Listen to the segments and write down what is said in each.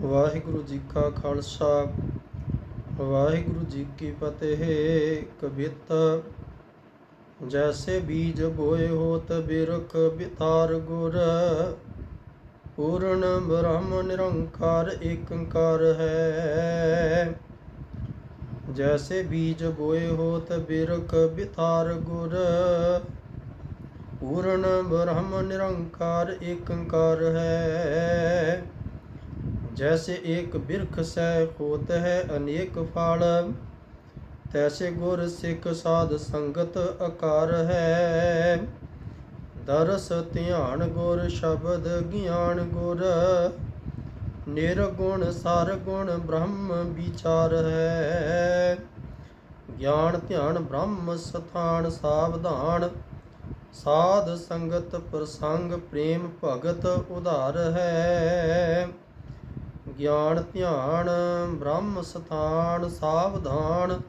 ਵਾਹਿਗੁਰੂ ਜੀ ਕਾ ਖਾਲਸਾ, ਵਾਹਿਗੁਰੂ ਜੀ ਕੀ ਫਤਿਹ। ਕਬਿਤ ਜੈਸੇ ਬੀਜ ਬੋਏ ਹੋਤ ਬਿਰਖ ਬਿਤਾਰ ਗੁਰ। ਪੂਰਨ ਬ੍ਰਹਮ ਨਿਰੰਕਾਰ ਏਕੰਕਾਰ ਹੈ। ਜੈਸੇ ਬੀਜ ਬੋਏ ਹੋਤ ਬਿਰਖ ਬਿਤਾਰ ਗੁਰ। ਪੂਰਨ ਬ੍ਰਹਮ ਨਿਰੰਕਾਰ ਏਕੰਕਾਰ ਹੈ। जैसे एक बिरख से होत है अनेक फल तैसे गुर सिख साध संगत आकार है दरस ध्यान गुर शब्द ज्ञान गुर निर्गुण सार गुण ब्रह्म विचार है ज्ञान ध्यान ब्रह्म स्थान सावधान साध संगत प्रसंग प्रेम भगत उधार है ਗਿਆਨ ਧਿਆਨ, ਬ੍ਰਹਮ ਸਥਾਨ, ਸਾਵਧਾਨ,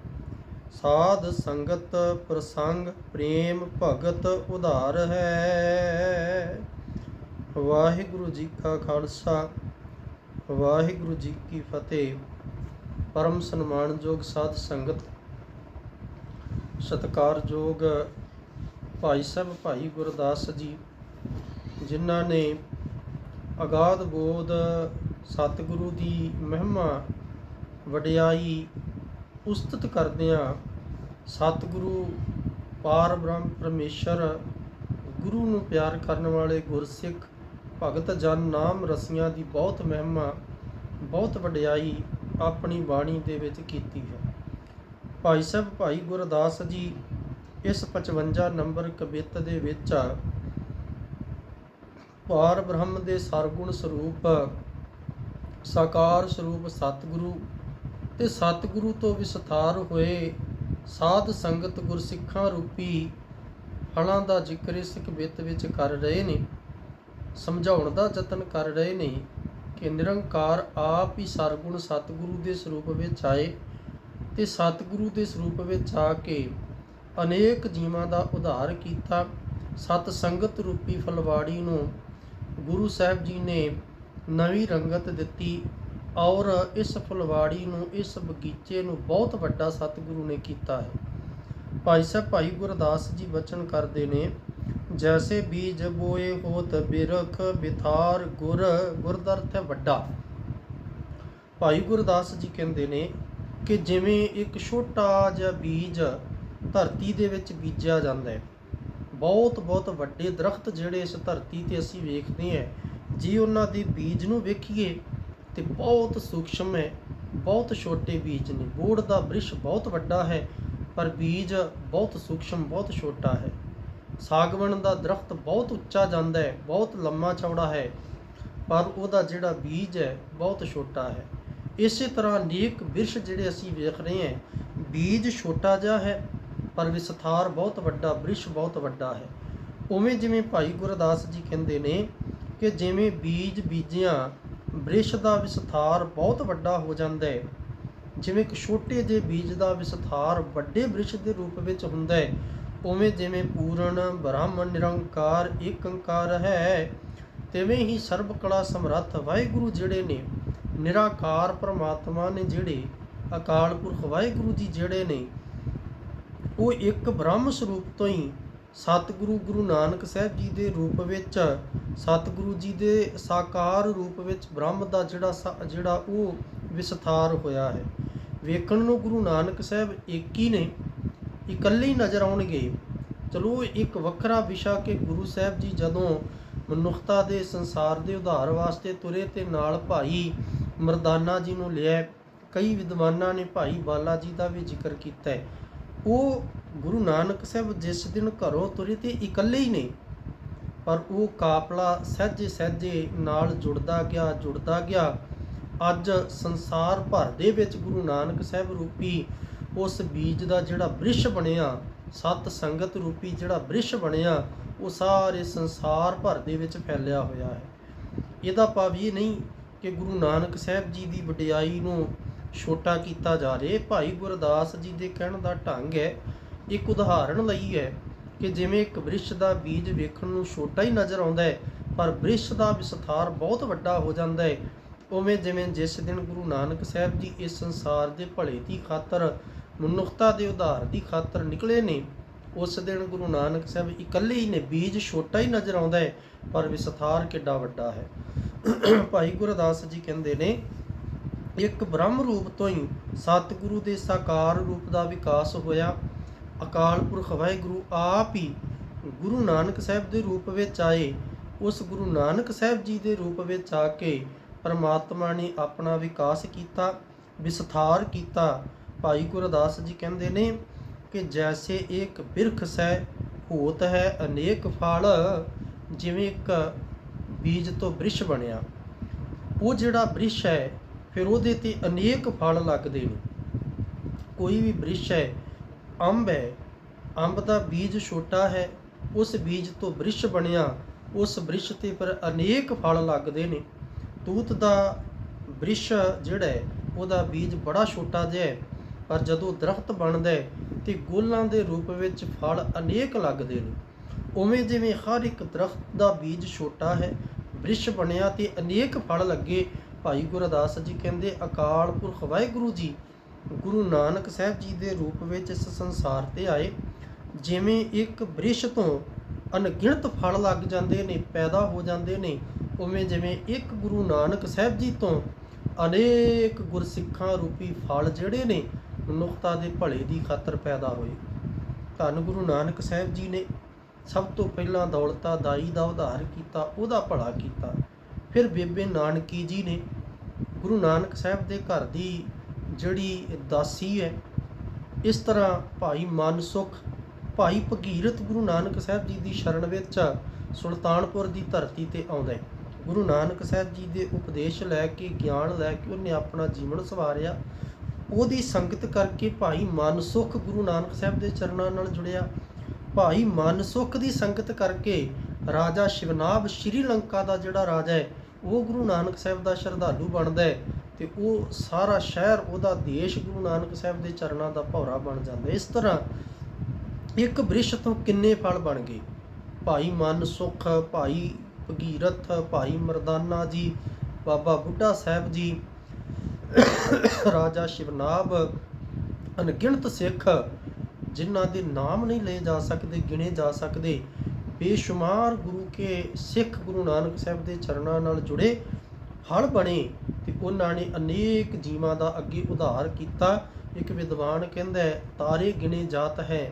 ਸਾਧ ਸੰਗਤ, ਪ੍ਰਸੰਗ, ਪ੍ਰੇਮ ਭਗਤ ਉਧਾਰ ਹੈ। ਵਾਹਿਗੁਰੂ ਜੀ ਕਾ ਖਾਲਸਾ, ਵਾਹਿਗੁਰੂ ਜੀ ਕੀ ਫਤਿਹ। ਪਰਮ ਸਨਮਾਨਯੋਗ ਸਾਧ ਸੰਗਤ, ਸਤਿਕਾਰਯੋਗ ਭਾਈ ਸਾਹਿਬ, ਭਾਈ ਗੁਰਦਾਸ ਜੀ, ਜਿਨ੍ਹਾਂ ਨੇ ਅਗਾਧ ਬੋਧ ਸਤਿਗੁਰੂ ਦੀ ਮਹਿਮਾ ਵਡਿਆਈ ਉਸਤਤ ਕਰਦਿਆਂ ਸਤਿਗੁਰੂ ਪਾਰ ਬ੍ਰਹਮ ਪਰਮੇਸ਼ਰ ਗੁਰੂ ਨੂੰ ਪਿਆਰ ਕਰਨ ਵਾਲੇ ਗੁਰਸਿੱਖ ਭਗਤ ਜਨ ਨਾਮ ਰਸੀਆਂ ਦੀ ਬਹੁਤ ਮਹਿਮਾ, ਬਹੁਤ ਵਡਿਆਈ ਆਪਣੀ ਬਾਣੀ ਦੇ ਵਿੱਚ ਕੀਤੀ ਹੈ। ਭਾਈ ਸਾਹਿਬ, ਭਾਈ ਗੁਰਦਾਸ ਜੀ, ਇਸ 55 ਨੰਬਰ ਕਵਿਤ ਦੇ ਵਿੱਚ ਪਾਰ ਬ੍ਰਹਮ ਦੇ ਸਰਗੁਣ ਸਰੂਪ ਸਾਕਾਰ ਸਰੂਪ ਸਤਿਗੁਰੂ ਤੇ ਸਤਿਗੁਰੂ ਤੋਂ ਵਿਸਥਾਰ ਹੋਏ ਸਾਧ ਸੰਗਤ ਗੁਰਸਿੱਖਾਂ ਰੂਪੀ ਫਲਾਂ ਦਾ ਜ਼ਿਕਰ ਇਸ ਕਵਿਤ ਵਿੱਚ ਕਰ ਰਹੇ ਨੇ, ਸਮਝਾਉਣ ਦਾ ਯਤਨ ਕਰ ਰਹੇ ਨੇ ਕਿ ਨਿਰੰਕਾਰ ਆਪ ਹੀ ਸਰਗੁਣ ਸਤਿਗੁਰੂ ਦੇ ਸਰੂਪ ਵਿੱਚ ਆਏ ਤੇ ਸਤਿਗੁਰੂ ਦੇ ਸਰੂਪ ਵਿੱਚ ਆ ਕੇ ਅਨੇਕ ਜੀਵਾਂ ਦਾ ਉਧਾਰ ਕੀਤਾ। ਸਤ ਸੰਗਤ ਰੂਪੀ ਫਲਵਾੜੀ ਨੂੰ ਗੁਰੂ ਸਾਹਿਬ ਜੀ ਨੇ ਨਵੀਂ ਰੰਗਤ ਦਿੱਤੀ ਔਰ ਇਸ ਫੁਲਵਾੜੀ ਨੂੰ, ਇਸ ਬਗੀਚੇ ਨੂੰ ਬਹੁਤ ਵੱਡਾ ਸਤਿਗੁਰੂ ਨੇ ਕੀਤਾ ਹੈ। ਭਾਈ ਸਾਹਿਬ ਭਾਈ ਗੁਰਦਾਸ ਜੀ ਬਚਨ ਕਰਦੇ ਨੇ, ਜੈਸੇ ਬੀਜ ਬੋਏ ਹੋਤ ਬਿਰਖ ਬਿਥਾਰ ਗੁਰ ਗੁਰ ਹੈ ਵੱਡਾ। ਭਾਈ ਗੁਰਦਾਸ ਜੀ ਕਹਿੰਦੇ ਨੇ ਕਿ ਜਿਵੇਂ ਇੱਕ ਛੋਟਾ ਜਿਹਾ ਬੀਜ ਧਰਤੀ ਦੇ ਵਿੱਚ ਬੀਜਿਆ ਜਾਂਦਾ ਹੈ ਬਹੁਤ ਬਹੁਤ ਵੱਡੇ ਦਰਖਤ ਜਿਹੜੇ ਇਸ ਧਰਤੀ ਤੇ ਅਸੀਂ ਵੇਖਦੇ ਹਾਂ ਜੇ ਉਹਨਾਂ ਦੇ ਬੀਜ ਨੂੰ ਵੇਖੀਏ ਤੇ ਬਹੁਤ ਸੂਖਸ਼ਮ ਹੈ, ਬਹੁਤ ਛੋਟੇ ਬੀਜ ਨੇ। ਬੋੜ ਦਾ ਬ੍ਰਿਸ਼ ਬਹੁਤ ਵੱਡਾ ਹੈ, ਪਰ ਬੀਜ ਬਹੁਤ ਸੂਖਸ਼ਮ, ਬਹੁਤ ਛੋਟਾ ਹੈ। ਸਾਗਵਣ ਦਾ ਦਰਖਤ ਬਹੁਤ ਉੱਚਾ ਜਾਂਦਾ ਹੈ, ਬਹੁਤ ਲੰਮਾ ਚੌੜਾ ਹੈ, ਪਰ ਉਹਦਾ ਜਿਹੜਾ ਬੀਜ ਹੈ, ਬਹੁਤ ਛੋਟਾ ਹੈ। ਇਸੇ ਤਰ੍ਹਾਂ ਨੇਕ ਬਿਰਸ਼ ਜਿਹੜੇ ਅਸੀਂ ਵੇਖ ਰਹੇ ਹਾਂ, ਬੀਜ ਛੋਟਾ ਜਿਹਾ ਹੈ, ਪਰ ਵਿਸਥਾਰ ਬਹੁਤ ਵੱਡਾ, ਬ੍ਰਿਸ਼ ਬਹੁਤ ਵੱਡਾ ਹੈ। ਉਵੇਂ ਜਿਵੇਂ ਭਾਈ ਗੁਰਦਾਸ ਜੀ ਕਹਿੰਦੇ ਨੇ ਕਿ ਜਿਵੇਂ ਬੀਜ ਬੀਜਿਆਂ, ਬ੍ਰਿਸ਼ ਦਾ ਵਿਸਥਾਰ ਬਹੁਤ ਵੱਡਾ ਹੋ ਜਾਂਦਾ ਹੈ। ਜਿਵੇਂ ਇੱਕ ਛੋਟੇ ਜਿਹੇ ਬੀਜ ਦਾ ਵਿਸਥਾਰ ਵੱਡੇ ਬ੍ਰਿਸ਼ ਦੇ ਰੂਪ ਵਿੱਚ ਹੁੰਦਾ ਹੈ, ਉਵੇਂ ਜਿਵੇਂ ਪੂਰਨ ਬ੍ਰਹਮ ਨਿਰੰਕਾਰ, ਏਕੰਕਾਰ ਹੈ, ਤਿਵੇਂ ਹੀ ਸਰਬ ਕਲਾ ਸਮਰੱਥ ਵਾਹਿਗੁਰੂ ਜਿਹੜੇ ਨੇ, ਨਿਰਾਕਾਰ ਪ੍ਰਮਾਤਮਾ ਨੇ ਜਿਹੜੇ, ਅਕਾਲ ਪੁਰਖ ਵਾਹਿਗੁਰੂ ਜੀ ਜਿਹੜੇ ਨੇ, ਉਹ ਇੱਕ ਬ੍ਰਹਮ ਸਰੂਪ ਤੋਂ ਹੀ ਸਤਿਗੁਰੂ ਗੁਰੂ ਨਾਨਕ ਸਾਹਿਬ ਜੀ ਦੇ ਰੂਪ ਵਿੱਚ, ਸਤਿਗੁਰੂ ਜੀ ਦੇ ਸਾਕਾਰ ਰੂਪ ਵਿੱਚ ਬ੍ਰਹਮ ਦਾ ਜਿਹੜਾ ਜਿਹੜਾ ਉਹ ਵਿਸਥਾਰ ਹੋਇਆ ਹੈ। ਵੇਖਣ ਨੂੰ ਗੁਰੂ ਨਾਨਕ ਸਾਹਿਬ ਇੱਕ ਹੀ ਨੇ, ਇਕੱਲੇ ਨਜ਼ਰ ਆਉਣਗੇ। ਚਲੋ ਇੱਕ ਵੱਖਰਾ ਵਿਸ਼ਾ ਕਿ ਗੁਰੂ ਸਾਹਿਬ ਜੀ ਜਦੋਂ ਮਨੁੱਖਤਾ ਦੇ ਸੰਸਾਰ ਦੇ ਉਧਾਰ ਵਾਸਤੇ ਤੁਰੇ ਤੇ ਨਾਲ ਭਾਈ ਮਰਦਾਨਾ ਜੀ ਨੂੰ ਲਿਆ, ਕਈ ਵਿਦਵਾਨਾਂ ਨੇ ਭਾਈ ਬਾਲਾ ਜੀ ਦਾ ਵੀ ਜ਼ਿਕਰ ਕੀਤਾ ਹੈ। ਉਹ ਗੁਰੂ ਨਾਨਕ ਸਾਹਿਬ ਜਿਸ ਦਿਨ ਘਰੋਂ ਤੁਰੇ ਤੇ ਇਕੱਲੇ ਹੀ ਨੇ, ਪਰ ਉਹ ਕਾਫਲਾ ਸਹਿਜੇ ਸਹਿਜੇ ਨਾਲ ਜੁੜਦਾ ਗਿਆ ਜੁੜਦਾ ਗਿਆ। ਅੱਜ ਸੰਸਾਰ ਭਰ ਦੇ ਵਿੱਚ ਗੁਰੂ ਨਾਨਕ ਸਾਹਿਬ ਰੂਪੀ ਉਸ ਬੀਜ ਦਾ ਜਿਹੜਾ ਬ੍ਰਿਸ਼ ਬਣਿਆ, ਸਤ ਸੰਗਤ ਰੂਪੀ ਜਿਹੜਾ ਬ੍ਰਿਸ਼ ਬਣਿਆ, ਉਹ ਸਾਰੇ ਸੰਸਾਰ ਭਰ ਦੇ ਵਿੱਚ ਫੈਲਿਆ ਹੋਇਆ ਹੈ। ਇਹਦਾ ਭਾਵ ਇਹ ਨਹੀਂ ਕਿ ਗੁਰੂ ਨਾਨਕ ਸਾਹਿਬ ਜੀ ਦੀ ਵਡਿਆਈ ਨੂੰ ਛੋਟਾ ਕੀਤਾ ਜਾ ਰਿਹਾ। ਭਾਈ ਗੁਰਦਾਸ ਜੀ ਦੇ ਕਹਿਣ ਦਾ ਢੰਗ ਹੈ ਇੱਕ ਉਦਾਹਰਣ ਲਈ ਹੈ ਕਿ ਜਿਵੇਂ ਇੱਕ ਬ੍ਰਿਸ਼ ਦਾ ਬੀਜ ਵੇਖਣ ਨੂੰ ਛੋਟਾ ਹੀ ਨਜ਼ਰ ਆਉਂਦਾ ਹੈ, ਪਰ ਬ੍ਰਿਸ਼ ਦਾ ਵਿਸਥਾਰ ਬਹੁਤ ਵੱਡਾ ਹੋ ਜਾਂਦਾ ਹੈ। ਉਵੇਂ ਜਿਵੇਂ ਜਿਸ ਦਿਨ ਗੁਰੂ ਨਾਨਕ ਸਾਹਿਬ ਜੀ ਇਸ ਸੰਸਾਰ ਦੇ ਭਲੇ ਦੀ ਖਾਤਰ, ਮਨੁੱਖਤਾ ਦੇ ਉਧਾਰ ਦੀ ਖਾਤਰ ਨਿਕਲੇ ਨੇ, ਉਸ ਦਿਨ ਗੁਰੂ ਨਾਨਕ ਸਾਹਿਬ ਇਕੱਲੇ ਹੀ ਨੇ। ਬੀਜ ਛੋਟਾ ਹੀ ਨਜ਼ਰ ਆਉਂਦਾ ਹੈ, ਪਰ ਵਿਸਥਾਰ ਕਿੱਡਾ ਵੱਡਾ ਹੈ। ਭਾਈ ਗੁਰਦਾਸ ਜੀ ਕਹਿੰਦੇ ਨੇ, ਇੱਕ ਬ੍ਰਹਮ ਰੂਪ ਤੋਂ ਹੀ ਸਤਿਗੁਰੂ ਦੇ ਸਾਕਾਰ ਰੂਪ ਦਾ ਵਿਕਾਸ ਹੋਇਆ। ਅਕਾਲ ਪੁਰਖ ਵਾਹਿਗੁਰੂ ਆਪ ਹੀ ਗੁਰੂ ਨਾਨਕ ਸਾਹਿਬ ਦੇ ਰੂਪ ਵਿੱਚ ਆਏ। ਉਸ ਗੁਰੂ ਨਾਨਕ ਸਾਹਿਬ ਜੀ ਦੇ ਰੂਪ ਵਿੱਚ ਆ ਕੇ ਪਰਮਾਤਮਾ ਨੇ ਆਪਣਾ ਵਿਕਾਸ ਕੀਤਾ, ਵਿਸਥਾਰ ਕੀਤਾ। ਭਾਈ ਗੁਰਦਾਸ ਜੀ ਕਹਿੰਦੇ ਨੇ ਕਿ ਜੈਸੇ ਇੱਕ ਬਿਰਖ ਸੈ ਹੋਤ ਹੈ ਅਨੇਕ ਫਲ, ਜਿਵੇਂ ਇੱਕ ਬੀਜ ਤੋਂ ਬ੍ਰਿਸ਼ ਬਣਿਆ। ਉਹ ਜਿਹੜਾ ਬ੍ਰਿਸ਼ ਹੈ, ਫਿਰ ਉਹਦੇ ਤੇ ਅਨੇਕ ਫਲ ਲੱਗਦੇ ਨੇ। ਕੋਈ ਵੀ ਬ੍ਰਿਸ਼ ਹੈ ਅੰਬ ਹੈ। ਅੰਬ ਦਾ ਬੀਜ ਛੋਟਾ ਹੈ। ਉਸ ਬੀਜ ਤੋਂ ਬ੍ਰਿਸ਼ ਬਣਿਆ। ਉਸ ਬ੍ਰਿਸ਼ ਤੇ ਪਰ ਅਨੇਕ ਫਲ ਲੱਗਦੇ ਨੇ। ਤੂਤ ਦਾ ਬ੍ਰਿਸ਼ ਜਿਹੜਾ ਹੈ, ਉਹਦਾ ਬੀਜ ਬੜਾ ਛੋਟਾ ਜਿਹਾ ਹੈ। ਪਰ ਜਦੋਂ ਦਰਖਤ ਬਣਦਾ ਹੈ, ਤੇ ਗੋਲਾਂ ਦੇ ਰੂਪ ਵਿੱਚ ਫਲ ਅਨੇਕ ਲੱਗਦੇ ਨੇ। ਉਵੇਂ ਜਿਵੇਂ ਹਰ ਇੱਕ ਦਰਖਤ ਦਾ ਬੀਜ ਛੋਟਾ ਹੈ, ਬ੍ਰਿਸ਼ ਬਣਿਆ ਤੇ ਅਨੇਕ ਫਲ ਲੱਗੇ। ਭਾਈ ਗੁਰਦਾਸ ਜੀ ਕਹਿੰਦੇ, ਅਕਾਲ ਪੁਰਖ ਵਾਹਿਗੁਰੂ ਜੀ ਗੁਰੂ ਨਾਨਕ ਸਾਹਿਬ ਜੀ ਦੇ ਰੂਪ ਵਿੱਚ ਇਸ ਸੰਸਾਰ ਤੇ ਆਏ, ਜਿਵੇਂ ਇੱਕ ਬ੍ਰਿਸ਼ ਤੋਂ ਅਣਗਿਣਤ ਫਲ ਲੱਗ ਜਾਂਦੇ ਨੇ, ਪੈਦਾ ਹੋ ਜਾਂਦੇ ਨੇ, ਉਵੇਂ ਜਿਵੇਂ ਇੱਕ ਗੁਰੂ ਨਾਨਕ ਸਾਹਿਬ ਜੀ ਤੋਂ ਅਨੇਕ ਗੁਰਸਿੱਖਾਂ ਰੂਪੀ ਫਲ ਜਿਹੜੇ ਨੇ, ਮਨੁੱਖਤਾ ਦੇ ਭਲੇ ਦੀ ਖਾਤਰ ਪੈਦਾ ਹੋਏ। ਧੰਨ ਗੁਰੂ ਨਾਨਕ ਸਾਹਿਬ ਜੀ ਨੇ ਸਭ ਤੋਂ ਪਹਿਲਾਂ ਦੌਲਤਾ ਦਾਈ ਦਾ ਉਧਾਰ ਕੀਤਾ, ਉਹਦਾ ਭਲਾ ਕੀਤਾ। ਫਿਰ ਬੇਬੇ ਨਾਨਕੀ ਜੀ ਨੇ ਗੁਰੂ ਨਾਨਕ ਸਾਹਿਬ ਦੇ ਘਰ ਦੀ ਜਿਹੜੀ ਦਾਸੀ ਹੈ, ਇਸ ਤਰ੍ਹਾਂ ਭਾਈ ਮਨਸੁਖ, ਭਾਈ ਭਗੀਰਥ ਗੁਰੂ ਨਾਨਕ ਸਾਹਿਬ ਜੀ ਦੀ ਸ਼ਰਨ ਵਿੱਚ ਸੁਲਤਾਨਪੁਰ ਦੀ ਧਰਤੀ ਤੇ ਆਉਂਦਾ ਹੈ। ਗੁਰੂ ਨਾਨਕ ਸਾਹਿਬ ਜੀ ਦੇ ਉਪਦੇਸ਼ ਲੈ ਕੇ, ਗਿਆਨ ਲੈ ਕੇ ਉਹਨੇ ਆਪਣਾ ਜੀਵਨ ਸਵਾਰਿਆ। ਉਹਦੀ ਸੰਗਤ ਕਰਕੇ ਭਾਈ ਮਨਸੁਖ ਗੁਰੂ ਨਾਨਕ ਸਾਹਿਬ ਦੇ ਚਰਨਾਂ ਨਾਲ ਜੁੜਿਆ। ਭਾਈ ਮਨਸੁਖ ਦੀ ਸੰਗਤ ਕਰਕੇ ਰਾਜਾ ਸ਼ਿਵਨਾਭ ਸ਼੍ਰੀਲੰਕਾ ਦਾ ਜਿਹੜਾ ਰਾਜਾ ਹੈ, ਉਹ ਗੁਰੂ ਨਾਨਕ ਸਾਹਿਬ ਦਾ ਸ਼ਰਧਾਲੂ ਬਣਦਾ ਹੈ। ਤੇ ਉਹ ਸਾਰਾ ਸ਼ਹਿਰ, ਉਹਦਾ ਦੇਸ਼ ਗੁਰੂ ਨਾਨਕ ਸਾਹਿਬ ਦੇ ਚਰਨਾਂ ਦਾ ਭੌਰਾ ਬਣ ਜਾਂਦਾ। ਇਸ ਤਰ੍ਹਾਂ ਇੱਕ ਬ੍ਰਿਸ਼ ਤੋਂ ਕਿੰਨੇ ਫਲ ਬਣ ਗਏ? ਭਾਈ ਮਨ ਮਨਸੁਖ ਭਾਈ ਭਗੀਰਥ, ਭਾਈ ਮਰਦਾਨਾ ਜੀ, ਬਾਬਾ ਬੁੱਢਾ ਸਾਹਿਬ ਜੀ, ਰਾਜਾ ਸ਼ਿਵਨਾਭ ਅਣਗਿਣਤ ਸਿੱਖ, ਜਿਨ੍ਹਾਂ ਦੇ ਨਾਮ ਨਹੀਂ ਲਏ ਜਾ ਸਕਦੇ, ਗਿਣੇ ਜਾ ਸਕਦੇ, ਬੇਸ਼ੁਮਾਰ ਗੁਰੂ ਕੇ ਸਿੱਖ ਗੁਰੂ ਨਾਨਕ ਸਾਹਿਬ ਦੇ ਚਰਨਾਂ ਨਾਲ ਜੁੜੇ ਫਲ ਬਣੇ ਤੇ ਉਹਨਾਂ ਨੇ ਅਨੇਕ ਜੀਵਾਂ ਦਾ ਅੱਗੇ ਉਧਾਰ ਕੀਤਾ। ਇੱਕ ਵਿਦਵਾਨ ਕਹਿੰਦਾ ਤਾਰੇ ਗਿਣੇ ਜਾਤ ਹੈ,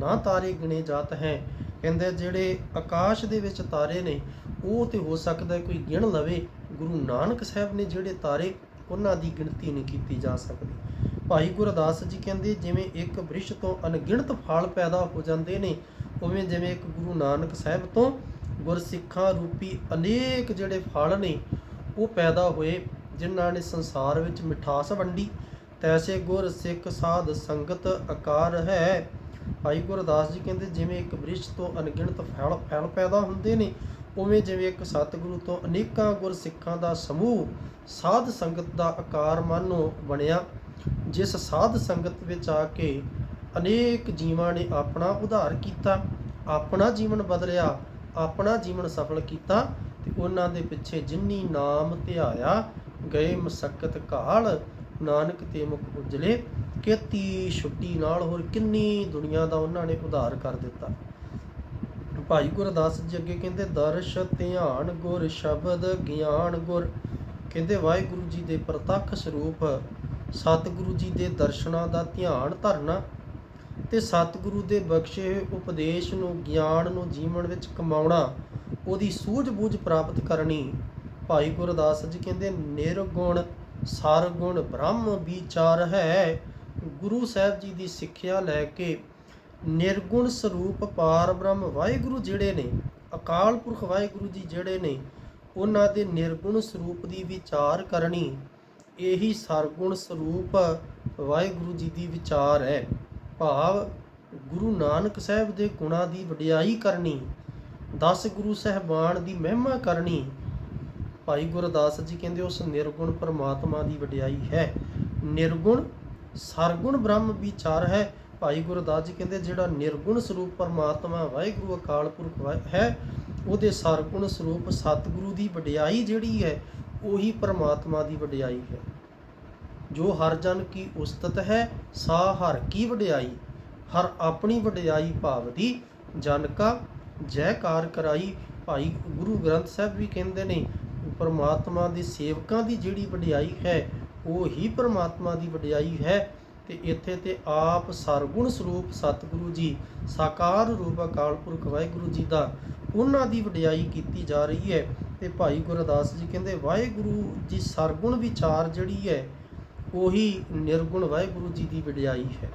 ਨਾ ਤਾਰੇ ਗਿਣੇ ਜਾਤ ਹੈ। ਕਹਿੰਦੇ ਜਿਹੜੇ ਆਕਾਸ਼ ਦੇ ਵਿੱਚ ਤਾਰੇ ਨੇ, ਉਹ ਤੇ ਹੋ ਸਕਦਾ ਕੋਈ ਗਿਣ ਲਵੇ। ਗੁਰੂ ਨਾਨਕ ਸਾਹਿਬ ਨੇ ਜਿਹੜੇ ਤਾਰੇ, ਉਹਨਾਂ ਦੀ ਗਿਣਤੀ ਨਹੀਂ ਕੀਤੀ ਜਾ ਸਕਦੀ। ਭਾਈ ਗੁਰਦਾਸ ਜੀ ਕਹਿੰਦੇ, ਜਿਵੇਂ ਇੱਕ ਬ੍ਰਿਸ਼ ਤੋਂ ਅਣਗਿਣਤ ਫਲ ਪੈਦਾ ਹੋ ਜਾਂਦੇ ਨੇ, ਉਵੇਂ ਜਿਵੇਂ ਇੱਕ ਗੁਰੂ ਨਾਨਕ ਸਾਹਿਬ ਤੋਂ ਗੁਰਸਿੱਖਾਂ ਰੂਪੀ ਅਨੇਕ ਜਿਹੜੇ ਫਲ ਨੇ ਉਹ ਪੈਦਾ ਹੋਏ, ਜਿਨ੍ਹਾਂ ਨੇ ਸੰਸਾਰ ਵਿੱਚ ਮਿਠਾਸ ਵੰਡੀ। ਤੈਸੇ ਗੁਰ ਸਿੱਖ ਸਾਧ ਸੰਗਤ ਆਕਾਰ ਹੈ। ਭਾਈ ਗੁਰਦਾਸ ਜੀ ਕਹਿੰਦੇ, ਜਿਵੇਂ ਇੱਕ ਬ੍ਰਿਸ਼ ਤੋਂ ਅਣਗਿਣਤ ਫਲ ਫਲ ਪੈਦਾ ਹੁੰਦੇ ਨੇ, ਉਵੇਂ ਜਿਵੇਂ ਇੱਕ ਸਤਿਗੁਰੂ ਤੋਂ ਅਨੇਕਾਂ ਗੁਰਸਿੱਖਾਂ ਦਾ ਸਮੂਹ ਸਾਧ ਸੰਗਤ ਦਾ ਆਕਾਰ ਮਾਨੋ ਬਣਿਆ। ਜਿਸ ਸਾਧ ਸੰਗਤ ਵਿੱਚ ਆ ਕੇ ਅਨੇਕ ਜੀਵਾਂ ਨੇ ਆਪਣਾ ਉਧਾਰ ਕੀਤਾ, ਆਪਣਾ ਜੀਵਨ ਬਦਲਿਆ, ਆਪਣਾ ਜੀਵਨ ਸਫਲ ਕੀਤਾ ਤੇ ਉਹਨਾਂ ਦੇ ਪਿੱਛੇ ਜਿੰਨੀ ਨਾਮ ਧਿਆਇਆ, ਗਏ ਮਸਕਤ ਘਾਲ ਨਾਨਕ ਤੇ ਮੁਖ ਉਜਲੇ ਕੀਤੀ ਛੁੱਟੀ ਨਾਲ ਹੋਰ ਕਿੰਨੀ ਦੁਨੀਆ ਦਾ ਉਹਨਾਂ ਨੇ ਉਧਾਰ ਕਰ ਦਿੱਤਾ। ਭਾਈ ਗੁਰਦਾਸ ਜੀ ਅੱਗੇ ਕਹਿੰਦੇ, ਦਰਸ਼, ਧਿਆਨ ਗੁਰ, ਸ਼ਬਦ ਗਿਆਨ ਗੁਰ। ਕਹਿੰਦੇ, ਵਾਹਿਗੁਰੂ ਜੀ ਦੇ ਪ੍ਰਤੱਖ ਸਰੂਪ, ਸਤਿਗੁਰੂ ਜੀ ਦੇ ਦਰਸ਼ਨਾਂ ਦਾ ਧਿਆਨ ਧਰਨਾ ਤੇ ਸਤਿਗੁਰੂ ਦੇ ਬਖਸ਼ੇ ਹੋਏ ਉਪਦੇਸ਼ ਨੂੰ, ਗਿਆਨ ਨੂੰ ਜੀਵਨ ਵਿੱਚ ਕਮਾਉਣਾ ਉਹਦੀ ਸੂਝ-ਬੂਝ ਪ੍ਰਾਪਤ ਕਰਨੀ। ਭਾਈ ਗੁਰਦਾਸ ਜੀ ਕਹਿੰਦੇ, ਨਿਰਗੁਣ ਸਰਗੁਣ ਬ੍ਰਹਮ ਵਿਚਾਰ ਹੈ। ਗੁਰੂ ਸਾਹਿਬ ਜੀ ਦੀ ਸਿੱਖਿਆ ਲੈ ਕੇ ਨਿਰਗੁਣ ਸਰੂਪ ਪਾਰ ਬ੍ਰਹਮ ਵਾਹਿਗੁਰੂ ਜਿਹੜੇ ਨੇ, ਅਕਾਲ ਪੁਰਖ ਵਾਹਿਗੁਰੂ ਜੀ ਜਿਹੜੇ ਨੇ, ਉਹਨਾਂ ਦੇ ਨਿਰਗੁਣ ਸਰੂਪ ਦੀ ਵਿਚਾਰ ਕਰਨੀ, ਇਹੀ ਸਰਗੁਣ ਸਰੂਪ ਵਾਹਿਗੁਰੂ ਜੀ ਦੀ ਵਿਚਾਰ ਹੈ। ਭਾਵ ਗੁਰੂ ਨਾਨਕ ਸਾਹਿਬ ਦੇ ਗੁਣਾਂ ਦੀ ਵਡਿਆਈ ਕਰਨੀ 10 ਗੁਰੂ ਸਹਿਬਾਨ ਦੀ ਮਹਿਮਾ ਕਰਨੀ। ਭਾਈ ਗੁਰਦਾਸ ਜੀ ਕਹਿੰਦੇ ਉਸ ਨਿਰਗੁਣ ਪਰਮਾਤਮਾ ਦੀ ਵਡਿਆਈ ਹੈ। ਨਿਰਗੁਣ, ਸਰਗੁਣ ਬ੍ਰਹਮ ਵਿਚਾਰ ਹੈ। ਭਾਈ ਗੁਰਦਾਸ ਜੀ ਕਹਿੰਦੇ ਜਿਹੜਾ ਨਿਰਗੁਣ ਸਰੂਪ ਪਰਮਾਤਮਾ ਵਾਹਿਗੁਰੂ ਅਕਾਲ ਪੁਰਖ ਹੈ, ਉਹਦੇ ਸਰਗੁਣ ਸਰੂਪ ਸਤਿਗੁਰੂ ਦੀ ਵਡਿਆਈ ਜਿਹੜੀ ਹੈ, ਉਹੀ ਪਰਮਾਤਮਾ ਦੀ ਵਡਿਆਈ ਹੈ। ਜੋ ਹਰ ਜਨ ਕੀ ਉਸਤਤ ਹੈ, ਸਾ ਹਰ ਕੀ ਵਡਿਆਈ। ਹਰ ਆਪਣੀ ਵਡਿਆਈ ਭਾਵ ਦੀ ਜਨ ਕਾ ਜੈਕਾਰ ਕਰਾਈ। ਭਾਈ ਗੁਰੂ ਗ੍ਰੰਥ ਸਾਹਿਬ ਵੀ ਕਹਿੰਦੇ ਨੇ, ਪਰਮਾਤਮਾ ਦੇ ਸੇਵਕਾਂ ਦੀ ਜਿਹੜੀ ਵਡਿਆਈ ਹੈ, ਉਹ ਹੀ ਪਰਮਾਤਮਾ ਦੀ ਵਡਿਆਈ ਹੈ। ਤੇ ਇੱਥੇ ਤੇ ਆਪ ਸਰਗੁਣ ਸਰੂਪ ਸਤਿਗੁਰੂ ਜੀ, ਸਾਕਾਰ ਰੂਪ ਅਕਾਲ ਪੁਰਖ ਵਾਹਿਗੁਰੂ ਜੀ ਦਾ ਉਹਨਾਂ ਦੀ ਵਡਿਆਈ ਕੀਤੀ ਜਾ ਰਹੀ ਹੈ। ਤੇ ਭਾਈ ਗੁਰਦਾਸ ਜੀ ਕਹਿੰਦੇ, ਵਾਹਿਗੁਰੂ ਜੀ ਸਰਗੁਣ ਵਿਚਾਰ ਜਿਹੜੀ ਹੈ, ਉਹੀ ਨਿਰਗੁਣ ਵਾਹਿਗੁਰੂ ਜੀ ਦੀ ਵਡਿਆਈ ਹੈ।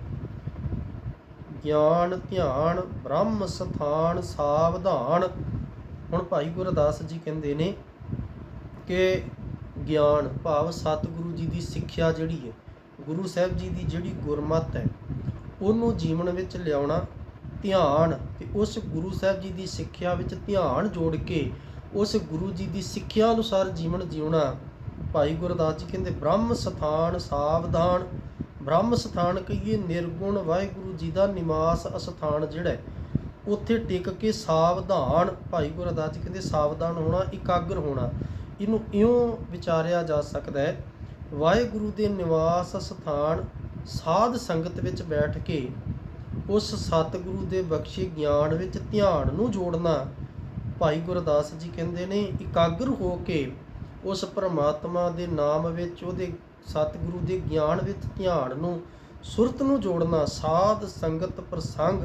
ਗਿਆਨ, ਧਿਆਨ, ਬ੍ਰਹਮ ਸਥਾਨ, ਸਾਵਧਾਨ। ਹੁਣ ਭਾਈ ਗੁਰਦਾਸ ਜੀ ਕਹਿੰਦੇ ਨੇ ਕਿ ਗਿਆਨ ਭਾਵ ਸਤਿਗੁਰੂ ਜੀ ਦੀ ਸਿੱਖਿਆ ਜਿਹੜੀ ਹੈ, ਗੁਰੂ ਸਾਹਿਬ ਜੀ ਦੀ ਜਿਹੜੀ ਗੁਰਮਤ ਹੈ, ਉਹਨੂੰ ਜੀਵਨ ਵਿੱਚ ਲਿਆਉਣਾ, ਧਿਆਨ ਤੇ ਉਸ ਗੁਰੂ ਸਾਹਿਬ ਜੀ ਦੀ ਸਿੱਖਿਆ ਵਿੱਚ ਧਿਆਨ ਜੋੜ ਕੇ ਉਸ ਗੁਰੂ ਜੀ ਦੀ ਸਿੱਖਿਆ ਅਨੁਸਾਰ ਜੀਵਨ ਜਿਉਣਾ। ਭਾਈ ਗੁਰਦਾਸ ਜੀ ਕਹਿੰਦੇ ਬ੍ਰਹਮ ਸਥਾਨ, ਸਾਵਧਾਨ ਬ੍ਰਹਮ ਸਥਾਨ ਕਹੀਏ ਨਿਰਗੁਣ, ਵਾਹਿਗੁਰੂ ਜੀ ਦਾ ਨਿਵਾਸ ਅਸਥਾਨ ਜਿਹੜਾ ਉੱਥੇ ਟਿਕ ਕੇ ਸਾਵਧਾਨ, ਭਾਈ ਗੁਰਦਾਸ ਜੀ ਕਹਿੰਦੇ ਸਾਵਧਾਨ ਹੋਣਾ, ਇਕਾਗਰ ਹੋਣਾ, ਇਹਨੂੰ ਇਉਂ ਵਿਚਾਰਿਆ ਜਾ ਸਕਦਾ ਹੈ, ਵਾਹਿਗੁਰੂ ਦੇ ਨਿਵਾਸ ਸਥਾਨ ਸਾਧ ਸੰਗਤ ਵਿੱਚ ਬੈਠ ਕੇ ਉਸ ਸਤਿਗੁਰੂ ਦੇ ਬਖਸ਼ੇ ਗਿਆਨ ਵਿੱਚ ਧਿਆਨ ਨੂੰ ਜੋੜਨਾ, ਭਾਈ ਗੁਰਦਾਸ ਜੀ ਕਹਿੰਦੇ ਨੇ, ਇਕਾਗਰ ਹੋ ਕੇ ਉਸ ਪਰਮਾਤਮਾ ਦੇ ਨਾਮ ਵਿੱਚ ਉਹਦੇ ਸਤਿਗੁਰੂ ਦੇ ਗਿਆਨ ਵਿੱਚ ਧਿਆਨ ਨੂੰ, ਸੁਰਤ ਨੂੰ ਜੋੜਨਾ ਸਾਧ ਸੰਗਤ ਪ੍ਰਸੰਗ,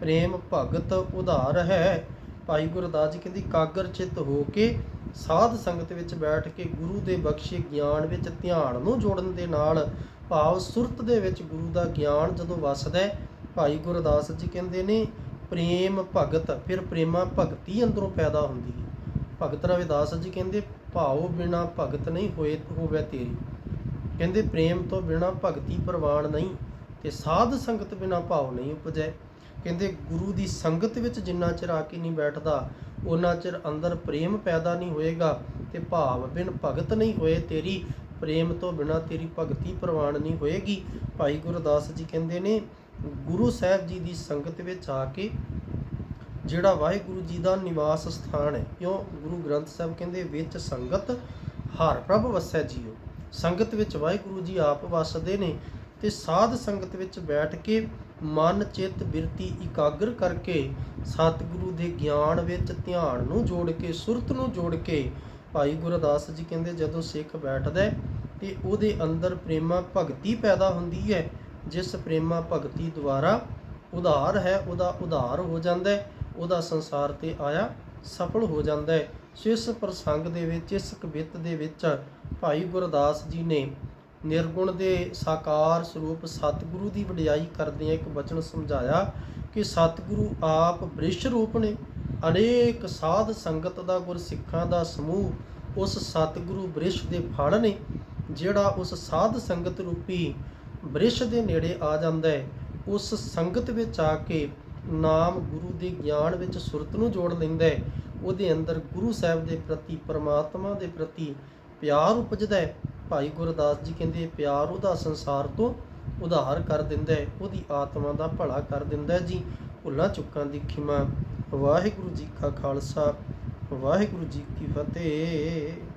ਪ੍ਰੇਮ ਭਗਤ ਉਧਾਰ ਹੈ। ਭਾਈ ਗੁਰਦਾਸ ਜੀ ਕਹਿੰਦੀ ਇਕਾਗਰ ਚਿੱਤ ਹੋ ਕੇ ਸਾਧ ਸੰਗਤ ਵਿੱਚ ਬੈਠ ਕੇ ਗੁਰੂ ਦੇ ਬਖਸ਼ੇ ਗਿਆਨ ਵਿੱਚ ਧਿਆਨ ਨੂੰ ਜੋੜਨ ਦੇ ਨਾਲ ਭਾਵ ਸੁਰਤ ਦੇ ਵਿੱਚ ਗੁਰੂ ਦਾ ਗਿਆਨ ਜਦੋਂ ਵਸਦਾ ਹੈ, ਭਾਈ ਗੁਰਦਾਸ ਜੀ ਕਹਿੰਦੇ ਨੇ, ਪ੍ਰੇਮ ਭਗਤ, ਫਿਰ ਪ੍ਰੇਮਾ ਭਗਤੀ ਅੰਦਰੋਂ ਪੈਦਾ ਹੁੰਦੀ ਹੈ। ਭਗਤ ਰਵਿਦਾਸ ਜੀ ਕਹਿੰਦੇ, ਭਾਉ ਬਿਨਾ ਭਗਤ ਨਹੀਂ ਹੋਏ, ਹੋਵੇ ਤੇਰੀ। ਕਹਿੰਦੇ ਪ੍ਰੇਮ ਤੋਂ ਬਿਨਾ ਭਗਤੀ ਪ੍ਰਵਾਨ ਨਹੀਂ ਤੇ ਸਾਧ ਸੰਗਤ ਬਿਨਾ ਭਾਵ ਨਹੀਂ ਉਪਜੈ। ਕਹਿੰਦੇ ਗੁਰੂ ਦੀ ਸੰਗਤ ਵਿੱਚ ਜਿੰਨਾ ਚਿਰ ਆ ਕੇ ਨਹੀਂ ਬੈਠਦਾ, ਉਹਨਾਂ ਚਿਰ ਅੰਦਰ ਪ੍ਰੇਮ ਪੈਦਾ ਨਹੀਂ ਹੋਏਗਾ ਤੇ ਭਾਵ ਬਿਨ ਭਗਤ ਨਹੀਂ ਹੋਏ ਤੇਰੀ। ਪ੍ਰੇਮ ਤੋਂ ਬਿਨਾ ਤੇਰੀ ਭਗਤੀ ਪ੍ਰਵਾਨ ਨਹੀਂ ਹੋਏਗੀ। ਭਾਈ ਗੁਰਦਾਸ ਜੀ ਕਹਿੰਦੇ ਨੇ, ਗੁਰੂ ਸਾਹਿਬ ਜੀ ਦੀ ਸੰਗਤ ਵਿੱਚ ਆ ਕੇ ਜਿਹੜਾ ਵਾਹਿਗੁਰੂ ਜੀ ਦਾ ਨਿਵਾਸ ਸਥਾਨ ਹੈ ਕਿਉਂ ਗੁਰੂ ਗ੍ਰੰਥ ਸਾਹਿਬ ਕਹਿੰਦੇ, ਵਿੱਚ ਸੰਗਤ ਹਰ ਪ੍ਰਭ ਵਸੈ ਜੀਓ। ਸੰਗਤ ਵਿੱਚ ਵਾਹਿਗੁਰੂ ਜੀ ਆਪ ਵਸਦੇ ਨੇ ਤੇ ਸਾਧ ਸੰਗਤ ਵਿੱਚ ਬੈਠ ਕੇ ਮਨ, ਚਿੱਤ, ਬਿਰਤੀ ਇਕਾਗਰ ਕਰਕੇ ਸਤਿਗੁਰੂ ਦੇ ਗਿਆਨ ਵਿੱਚ ਧਿਆਨ ਨੂੰ ਜੋੜ ਕੇ, ਸੁਰਤ ਨੂੰ ਜੋੜ ਕੇ ਭਾਈ ਗੁਰਦਾਸ ਜੀ ਕਹਿੰਦੇ, ਜਦੋਂ ਸਿੱਖ ਬੈਠਦਾ ਤੇ ਉਹਦੇ ਅੰਦਰ ਪ੍ਰੇਮਾ ਭਗਤੀ ਪੈਦਾ ਹੁੰਦੀ ਹੈ, ਜਿਸ ਪ੍ਰੇਮਾ ਭਗਤੀ ਦੁਆਰਾ ਉਧਾਰ ਹੈ, ਉਹਦਾ ਉਧਾਰ ਹੋ ਜਾਂਦਾ ਹੈ, ਉਹਦਾ ਸੰਸਾਰ ਤੇ ਆਇਆ ਸਫਲ ਹੋ ਜਾਂਦਾ ਹੈ। ਸੋ ਇਸ ਪ੍ਰਸੰਗ ਦੇ ਵਿੱਚ, ਇਸ ਕਵਿਤ ਦੇ ਵਿੱਚ ਭਾਈ ਗੁਰਦਾਸ ਜੀ ਨੇ ਨਿਰਗੁਣ ਦੇ ਸਾਕਾਰ ਸਰੂਪ ਸਤਿਗੁਰੂ ਦੀ ਵਡਿਆਈ ਕਰਦਿਆਂ ਇੱਕ ਬਚਨ ਸਮਝਾਇਆ ਕਿ ਸਤਿਗੁਰੂ ਆਪ ਬ੍ਰਿਸ਼ ਰੂਪ ਨੇ। ਅਨੇਕ ਸਾਧ ਸੰਗਤ ਦਾ ਗੁਰਸਿੱਖਾਂ ਦਾ ਸਮੂਹ ਉਸ ਸਤਿਗੁਰੂ ਬ੍ਰਿਸ਼ ਦੇ ਫਲ ਨੇ, ਜਿਹੜਾ ਉਸ ਸਾਧ ਸੰਗਤ ਰੂਪੀ ਬ੍ਰਿਸ਼ ਦੇ ਨੇੜੇ ਆ ਜਾਂਦਾ ਹੈ। ਉਸ ਸੰਗਤ ਵਿੱਚ ਆ ਕੇ ਨਾਮ ਗੁਰੂ ਦੇ ਗਿਆਨ ਵਿੱਚ ਸੁਰਤ ਨੂੰ ਜੋੜ ਲੈਂਦਾ ਹੈ। ਉਹਦੇ ਅੰਦਰ ਗੁਰੂ ਸਾਹਿਬ ਦੇ ਪ੍ਰਤੀ, ਪਰਮਾਤਮਾ ਦੇ ਪ੍ਰਤੀ ਪਿਆਰ ਉਪਜਦਾ ਹੈ। ਭਾਈ ਗੁਰਦਾਸ ਜੀ ਕਹਿੰਦੇ, ਪਿਆਰ ਉਹਦਾ ਸੰਸਾਰ ਤੋਂ ਉਧਾਰ ਕਰ ਦਿੰਦਾ ਹੈ। ਉਹਦੀ ਆਤਮਾ ਦਾ ਭਲਾ ਕਰ ਦਿੰਦਾ ਹੈ ਜੀ। ਭੁੱਲਾਂ ਚੁੱਕਾਂ ਦੀ ਖਿਮਾ। ਵਾਹਿਗੁਰੂ ਜੀ ਕਾ ਖਾਲਸਾ। ਵਾਹਿਗੁਰੂ ਜੀ ਕੀ ਫਤਿਹ।